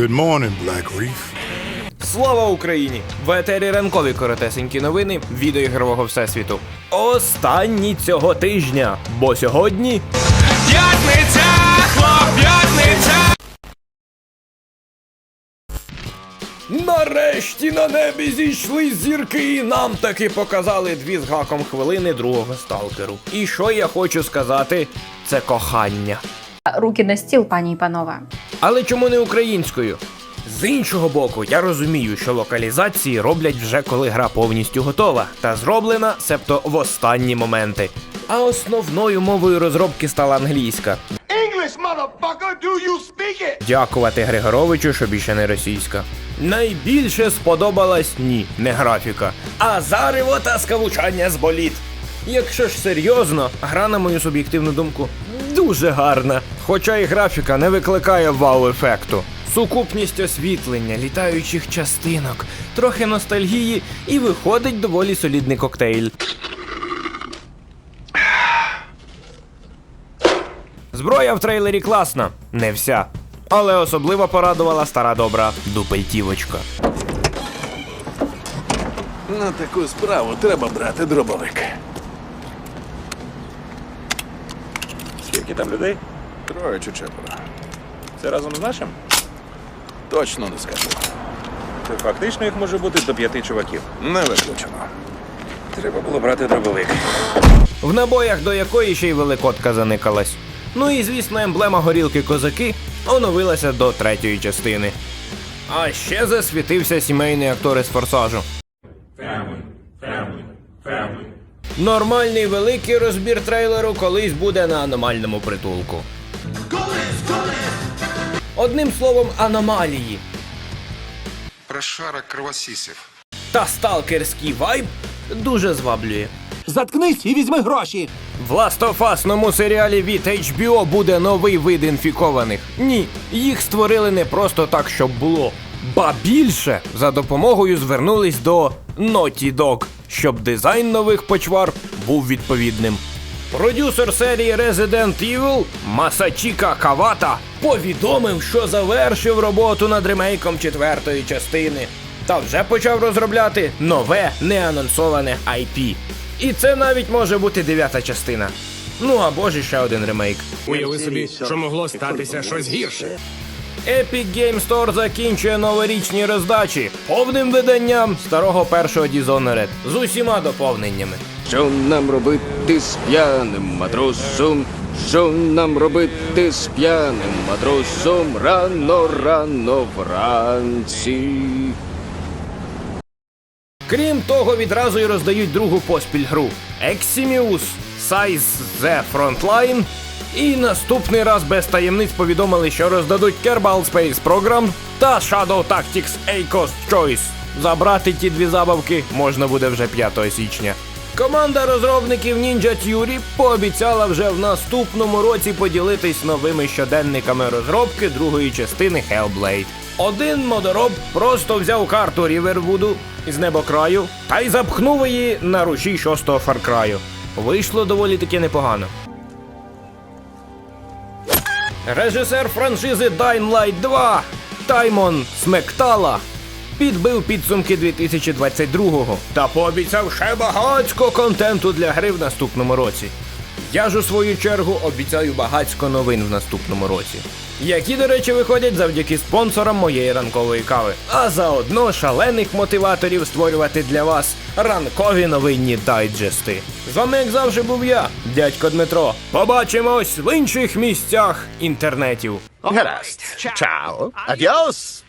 Good morning, Black Reef. Слава Україні! В етері ранкові коротесенькі новини відеоігрового всесвіту. Останні цього тижня, бо сьогодні П'ятниця, хлоп, п'ятниця! Нарешті на небі зійшли зірки, і нам таки показали дві з гаком хвилини другого сталкеру. І що я хочу сказати, це кохання. Руки на стіл, пані і панове. Але чому не українською? З іншого боку, я розумію, що локалізації роблять вже коли гра повністю готова та зроблена, себто в останні моменти. А основною мовою розробки стала англійська. English, do you speak it? Дякувати Григоровичу, що більше не російська. Найбільше сподобалась ні, не графіка, а зарево та скавучання з боліт. Якщо ж серйозно, гра, на мою суб'єктивну думку, дуже гарна. Хоча і графіка не викликає вау-ефекту. Сукупність освітлення, літаючих частинок, трохи ностальгії і виходить доволі солідний коктейль. Зброя в трейлері класна, не вся. Але особливо порадувала стара добра дупельтівочка. На таку справу треба брати дробовик. Скільки там людей? Троє чи четверо. Це разом з нашим? Точно не скажу. Це фактично їх може бути до п'яти чуваків. Не виключено. Треба було брати дробовик. В набоях до якої ще й великодка заникалась. Ну і звісно, емблема горілки козаки оновилася до третьої частини. А ще засвітився сімейний актор із форсажу. Нормальний великий розбір трейлеру колись буде на аномальному притулку. Одним словом, аномалії. Прошарок кровосісів. Та сталкерський вайб дуже зваблює. Заткнись і візьми гроші. В ластофасному серіалі від HBO буде новий вид інфікованих. Ні, їх створили не просто так, щоб було. Ба більше за допомогою звернулись до Naughty Dog, щоб дизайн нових почвар був відповідним. Продюсер серії Resident Evil Масачіка Кавата повідомив, що завершив роботу над ремейком четвертої частини та вже почав розробляти нове неанонсоване IP. І це навіть може бути дев'ята частина. Ну або ж ще один ремейк. Уяви собі, що могло статися щось гірше. Epic Game Store закінчує новорічні роздачі повним виданням старого першого Dishonored з усіма доповненнями. Що нам робити з п'яним матросом? Що нам робити з п'яним матросом? Рано, рано вранці. Крім того, відразу й роздають другу поспіль гру Eximius Size The Frontline. І наступний раз без таємниць повідомили, що роздадуть Kerbal Space Program та Shadow Tactics A-Cost Choice. Забрати ті дві забавки можна буде вже 5 січня. Команда розробників Ninja Theory пообіцяла вже в наступному році поділитись новими щоденниками розробки другої частини Hellblade. Один модороб просто взяв карту Рівервуду із небокраю та й запхнув її на рушій шостого Фаркраю. Вийшло доволі таки непогано. Режисер франшизи Dying Light 2 Таймон Смектала підбив підсумки 2022-го та пообіцяв ще багацько контенту для гри в наступному році. Я ж у свою чергу обіцяю багацько новин в наступному році, які, до речі, виходять завдяки спонсорам моєї ранкової кави, а заодно шалених мотиваторів створювати для вас ранкові новинні дайджести. З вами, як завжди, був я, дядько Дмитро. Побачимось в інших місцях інтернетів. Гаразд. Чао. Адіос.